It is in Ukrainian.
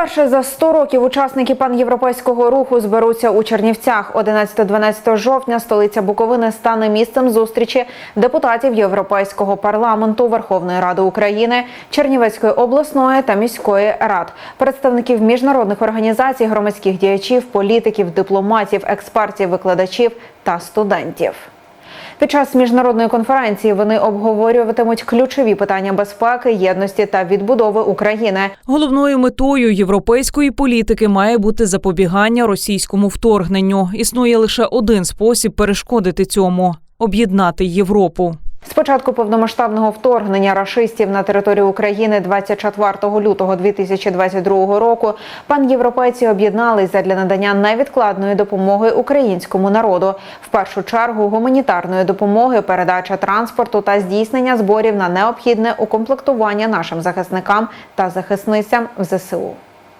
Вперше за 100 років учасники панєвропейського руху зберуться у Чернівцях. 11-12 жовтня столиця Буковини стане місцем зустрічі депутатів Європейського парламенту, Верховної Ради України, Чернівецької обласної та міської рад, представників міжнародних організацій, громадських діячів, політиків, дипломатів, експертів, викладачів та студентів. Під час міжнародної конференції вони обговорюватимуть ключові питання безпеки, єдності та відбудови України. Головною метою європейської політики має бути запобігання російському вторгненню. Існує лише один спосіб перешкодити цьому об'єднати Європу. З початку повномасштабного вторгнення рашистів на територію України 24 лютого 2022 року панєвропейці об'єднались задля надання невідкладної допомоги українському народу. В першу чергу гуманітарної допомоги, передача транспорту та здійснення зборів на необхідне укомплектування нашим захисникам та захисницям в ЗСУ.